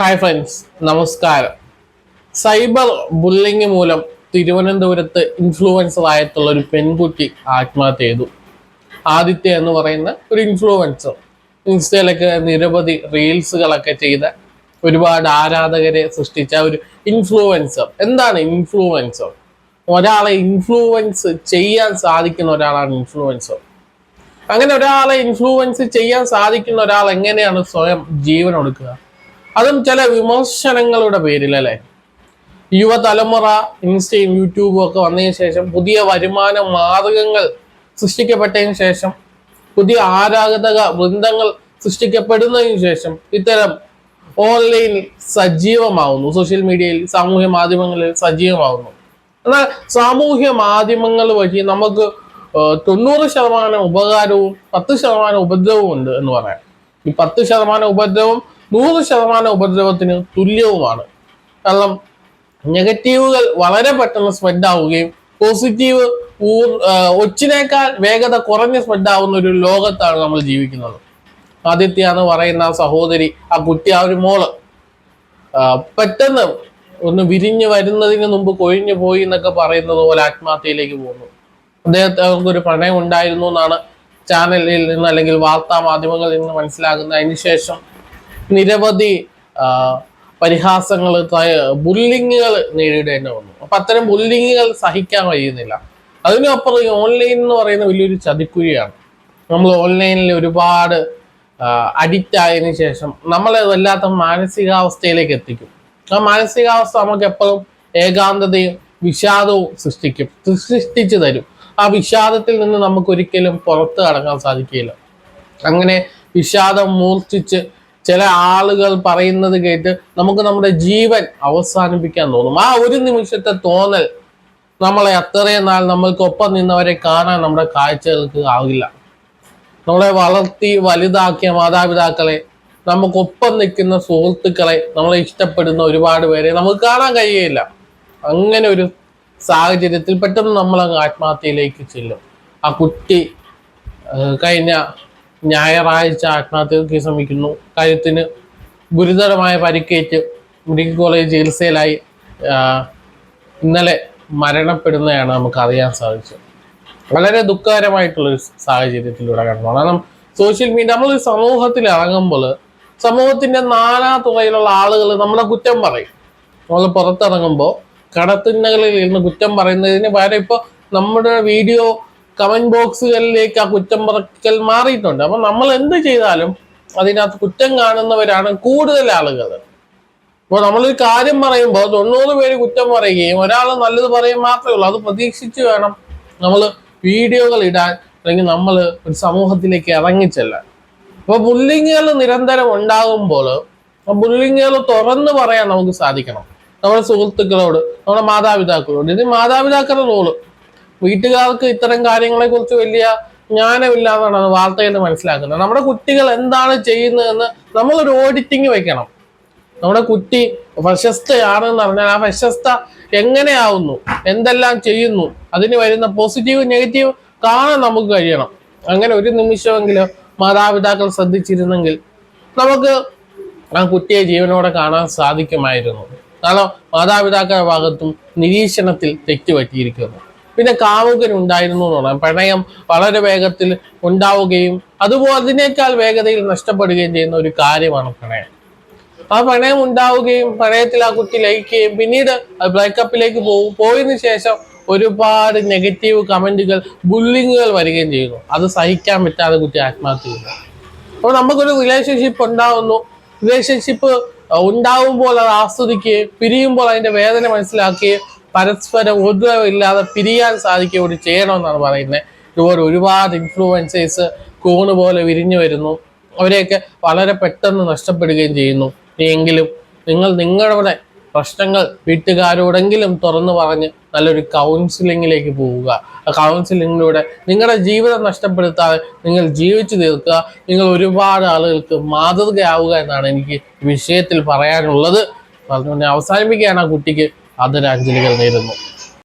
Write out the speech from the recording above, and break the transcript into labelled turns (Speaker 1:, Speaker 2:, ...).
Speaker 1: Hi friends നമസ്കാരം. Cyber bullying മൂലം തിരുവനന്തപുരത്ത് ഇൻഫ്ലുവൻസർ ആയിട്ടുള്ള ഒരു പെൺകുട്ടി ആത്മഹത്യ ചെയ്തു. ആദിത്യ എന്ന് പറയുന്ന ഒരു ഇൻഫ്ലുവൻസർ ഇൻസ്റ്റയിലൊക്കെ നിരവധി റീൽസുകളൊക്കെ ചെയ്ത ഒരുപാട് ആരാധകരെ സൃഷ്ടിച്ച ഒരു ഇൻഫ്ലുവൻസർ എന്താണ് ഇൻഫ്ലുവൻസർ ഒരാളെ ഇൻഫ്ലുവൻസ് ചെയ്യാൻ സാധിക്കുന്ന ഒരാളാണ് ഇൻഫ്ലുവൻസർ അങ്ങനെ ഒരാളെ ഇൻഫ്ലുവൻസ് ചെയ്യാൻ സാധിക്കുന്ന ഒരാൾ എങ്ങനെയാണ് സ്വയം ജീവൻ കൊടുക്കുക അതും ചില വിമർശനങ്ങളുടെ പേരിൽ അല്ലേ? യുവതലമുറ ഇൻസ്റ്റയും യൂട്യൂബും ഒക്കെ വന്നതിന് ശേഷം പുതിയ വരുമാന മാർഗങ്ങൾ സൃഷ്ടിക്കപ്പെട്ടതിന് ശേഷം പുതിയ ആരാധക വൃന്ദങ്ങൾ സൃഷ്ടിക്കപ്പെടുന്നതിന് ശേഷം ഇത്തരം ഓൺലൈൻ സജീവമാവുന്നു. സോഷ്യൽ മീഡിയയിൽ സാമൂഹ്യ മാധ്യമങ്ങളിൽ സജീവമാവുന്നു. എന്നാൽ സാമൂഹ്യ മാധ്യമങ്ങൾ വഴി നമുക്ക് തൊണ്ണൂറ് ശതമാനം ഉപകാരവും പത്ത് ശതമാനം ഉപദ്രവവും ഉണ്ട് എന്ന് പറയാം. ഈ പത്ത് ശതമാനം ഉപദ്രവം നൂറ് ശതമാനം ഉപദ്രവത്തിന് തുല്യവുമാണ്. കാരണം നെഗറ്റീവുകൾ വളരെ പെട്ടെന്ന് സ്പ്രെഡ് ആവുകയും പോസിറ്റീവ് ഒച്ചിനേക്കാൾ വേഗത കുറഞ്ഞ് സ്പ്രെഡ് ആവുന്ന ഒരു ലോകത്താണ് നമ്മൾ ജീവിക്കുന്നത്. ആദിത്യ എന്ന് പറയുന്ന ആ സഹോദരി ആ കുട്ടി ആ ഒരു മോൾ പെട്ടെന്ന് ഒന്ന് വിരിഞ്ഞു വരുന്നതിന് മുമ്പ് കൊഴിഞ്ഞു പോയി എന്നൊക്കെ പറയുന്നത് പോലെ ആത്മഹത്യയിലേക്ക് പോകുന്നു. അദ്ദേഹത്തെ ഒരു പ്രണയം ഉണ്ടായിരുന്നു എന്നാണ് ചാനലിൽ നിന്ന് അല്ലെങ്കിൽ വാർത്താ മാധ്യമങ്ങളിൽ നിന്ന് മനസ്സിലാകുന്ന അതിനുശേഷം നിരവധി പരിഹാസങ്ങൾ ബുള്ളിങ്ങുകൾ നേരിടേണ്ടി വന്നു. അപ്പൊ അത്തരം ബുള്ളിങ്ങുകൾ സഹിക്കാൻ കഴിയുന്നില്ല. അതിനപ്പുറം ഈ ഓൺലൈൻ എന്ന് പറയുന്ന വലിയൊരു ചതിക്കുഴിയാണ്. നമ്മൾ ഓൺലൈനിൽ ഒരുപാട് അഡിക്റ്റ് ആയതിനു ശേഷം നമ്മളെ വല്ലാത്ത മാനസികാവസ്ഥയിലേക്ക് എത്തിക്കും. ആ മാനസികാവസ്ഥ നമുക്ക് എപ്പോഴും ഏകാന്തതയും വിഷാദവും സൃഷ്ടിക്കും സൃഷ്ടിച്ചു തരും. ആ വിഷാദത്തിൽ നിന്ന് നമുക്ക് ഒരിക്കലും പുറത്ത് കടക്കാൻ സാധിക്കില്ല അങ്ങനെ വിഷാദം മൂർച്ഛിച്ച് ചില ആളുകൾ പറയുന്നത് കേട്ട് നമുക്ക് നമ്മുടെ ജീവൻ അവസാനിപ്പിക്കാൻ തോന്നും. ആ ഒരു നിമിഷത്തെ തോന്നൽ നമ്മളെ അത്രയും നാൾ നമ്മൾക്കൊപ്പം നിന്നവരെ കാണാൻ നമ്മുടെ കാഴ്ചകൾക്ക് ആവില്ല നമ്മളെ വളർത്തി വലുതാക്കിയ മാതാപിതാക്കളെ നമുക്കൊപ്പം നിൽക്കുന്ന സുഹൃത്തുക്കളെ നമ്മളെ ഇഷ്ടപ്പെടുന്ന ഒരുപാട് പേരെ നമുക്ക് കാണാൻ കഴിയില്ല അങ്ങനെ ഒരു സാഹചര്യത്തിൽ പെട്ടെന്ന് നമ്മൾ ആത്മഹത്യയിലേക്ക് ചെല്ലും. ആ കുട്ടി കഴിഞ്ഞ ഞായറാഴ്ച ആത്മഹത്യക്ക് ശ്രമിക്കുന്നു. കാര്യത്തിന് ഗുരുതരമായ പരിക്കേറ്റ് മെഡിക്കൽ കോളേജ് ചികിത്സയിലായി ഇന്നലെ മരണപ്പെടുന്നതാണ് നമുക്ക് അറിയാൻ സാധിച്ചത്. വളരെ ദുഃഖകരമായിട്ടുള്ളൊരു സാഹചര്യത്തിലൂടെ കടന്നു. കാരണം സോഷ്യൽ മീഡിയ നമ്മൾ സമൂഹത്തിൽ ഇറങ്ങുമ്പോൾ സമൂഹത്തിന്റെ നാനാ തുറയിലുള്ള ആളുകൾ നമ്മളെ കുറ്റം പറയും. നമ്മൾ പുറത്തിറങ്ങുമ്പോൾ കടത്തിന്നകളിൽ ഇരുന്ന് കുറ്റം പറയുന്നതിന് പകരം ഇപ്പോൾ നമ്മുടെ വീഡിയോ കമന്റ് ബോക്സുകളിലേക്ക് ആ കുറ്റം പറക്കൽ മാറിയിട്ടുണ്ട്. അപ്പൊ നമ്മൾ എന്ത് ചെയ്താലും അതിനകത്ത് കുറ്റം കാണുന്നവരാണ് കൂടുതൽ ആളുകൾ. അപ്പോൾ നമ്മളൊരു കാര്യം പറയുമ്പോൾ തൊണ്ണൂറ് പേര് കുറ്റം പറയുകയും ഒരാൾ നല്ലത് പറയും മാത്രമേ ഉള്ളൂ. അത് പ്രതീക്ഷിച്ച് വേണം നമ്മൾ വീഡിയോകൾ ഇടാൻ. അല്ലെങ്കിൽ നമ്മൾ ഒരു സമൂഹത്തിലേക്ക് ഇറങ്ങിച്ചെല്ലാൻ അപ്പോൾ ബുള്ളിങ്ങുകൾ നിരന്തരം ഉണ്ടാകുമ്പോൾ ആ ബുള്ളിങ്ങുകൾ തുറന്ന് പറയാൻ നമുക്ക് സാധിക്കണം. നമ്മുടെ സുഹൃത്തുക്കളോട് നമ്മുടെ മാതാപിതാക്കളോട്. ഇത് മാതാപിതാക്കളുടെ റോൾ വീട്ടുകാർക്ക് ഇത്തരം കാര്യങ്ങളെ കുറിച്ച് വലിയ ജ്ഞാനമില്ല എന്നാണ് വാർത്തയിൽ മനസ്സിലാക്കുന്നത്. നമ്മുടെ കുട്ടികൾ എന്താണ് ചെയ്യുന്നതെന്ന് നമ്മളൊരു ഓഡിറ്റിംഗ് വെക്കണം. നമ്മുടെ കുട്ടി പ്രശസ്തയാണെന്ന് പറഞ്ഞാൽ ആ പ്രശസ്ത എങ്ങനെയാവുന്നു? എന്തെല്ലാം ചെയ്യുന്നു? അതിന് വരുന്ന പോസിറ്റീവ് നെഗറ്റീവ് കാണാൻ നമുക്ക് കഴിയണം. അങ്ങനെ ഒരു നിമിഷമെങ്കിലും മാതാപിതാക്കൾ ശ്രദ്ധിച്ചിരുന്നെങ്കിൽ നമുക്ക് ആ കുട്ടിയെ ജീവനോടെ കാണാൻ സാധിക്കുമായിരുന്നു. കാരണം മാതാപിതാക്കളുടെ ഭാഗത്തും നിരീക്ഷണത്തിൽ തെറ്റുപറ്റിയിരിക്കുന്നു. പിന്നെ കാവുകൻ ഉണ്ടായിരുന്നു എന്ന് പറയാം പ്രണയം വളരെ വേഗത്തിൽ ഉണ്ടാവുകയും അതുപോലെ അതിനേക്കാൾ വേഗതയിൽ നഷ്ടപ്പെടുകയും ചെയ്യുന്ന ഒരു കാര്യമാണ് പ്രണയം. ആ പ്രണയം ഉണ്ടാവുകയും പ്രണയത്തിൽ ആ കുട്ടി ലയിക്കുകയും പിന്നീട് ബ്രേക്കപ്പിലേക്ക് പോകും പോയതിനു ശേഷം ഒരുപാട് നെഗറ്റീവ് കമന്റുകൾ ബുള്ളിങ്ങുകൾ വരികയും ചെയ്യുന്നു. അത് സഹിക്കാൻ പറ്റാതെ കുട്ടി ആത്മഹത്യ ചെയ്യുന്നു. അപ്പോൾ നമുക്കൊരു റിലേഷൻഷിപ്പ് ഉണ്ടാവുന്നു. റിലേഷൻഷിപ്പ് ഉണ്ടാവുമ്പോൾ അത് ആസ്വദിക്കുകയും പിരിയുമ്പോൾ അതിന്റെ വേദന മനസ്സിലാക്കുകയും പരസ്പരം ഇല്ലാതെ പിരിയാൻ സാധിക്കുക കൂടി ചെയ്യണമെന്നാണ് പറയുന്നത്. ഇതുപോലെ ഒരുപാട് ഇൻഫ്ലുവൻസേഴ്സ് കൂണ് പോലെ വിരിഞ്ഞു വരുന്നു. അവരെയൊക്കെ വളരെ പെട്ടെന്ന് നഷ്ടപ്പെടുകയും ചെയ്യുന്നു. എങ്കിലും നിങ്ങൾ നിങ്ങളുടെ പ്രശ്നങ്ങൾ വീട്ടുകാരോടെങ്കിലും തുറന്നു പറഞ്ഞ് നല്ലൊരു കൗൺസിലിങ്ങിലേക്ക് പോവുക. ആ കൗൺസിലിങ്ങിലൂടെ നിങ്ങളുടെ ജീവിതം നഷ്ടപ്പെടുത്താതെ നിങ്ങൾ ജീവിച്ചു തീർക്കുക. നിങ്ങൾ ഒരുപാട് ആളുകൾക്ക് മാതൃകയാവുക എന്നാണ് എനിക്ക് വിഷയത്തിൽ പറയാനുള്ളത്. അതുകൊണ്ട് അവസാനിപ്പിക്കുകയാണ് ആ കുട്ടിക്ക്. ആദരാഞ്ജലികൾ നേരുന്നു.